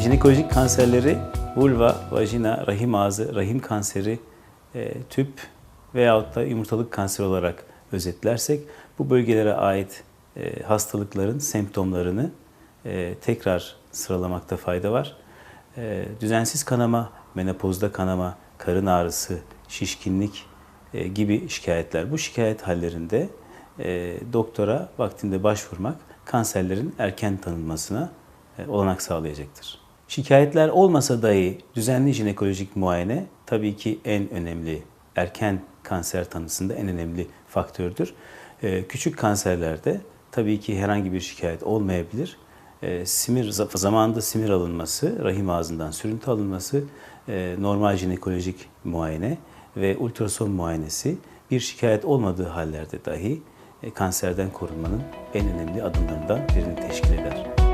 Jinekolojik kanserleri vulva, vajina, rahim ağzı, rahim kanseri, e, tüp veyahut da yumurtalık kanseri olarak özetlersek bu bölgelere ait e, hastalıkların semptomlarını e, tekrar sıralamakta fayda var. E, düzensiz kanama, menopozda kanama, karın ağrısı, şişkinlik e, gibi şikayetler. Bu şikayet hallerinde e, doktora vaktinde başvurmak kanserlerin erken tanınmasına e, olanak sağlayacaktır. Şikayetler olmasa dahi düzenli jinekolojik muayene tabii ki en önemli erken kanser tanısında en önemli faktördür. E, Küçük kanserlerde tabii ki herhangi bir şikayet olmayabilir. E, Simir zamanında simir alınması, rahim ağzından sürüntü alınması, e, normal jinekolojik muayene ve ultrason muayenesi bir şikayet olmadığı hallerde dahi e, kanserden korunmanın en önemli adımlarından birini teşkil eder.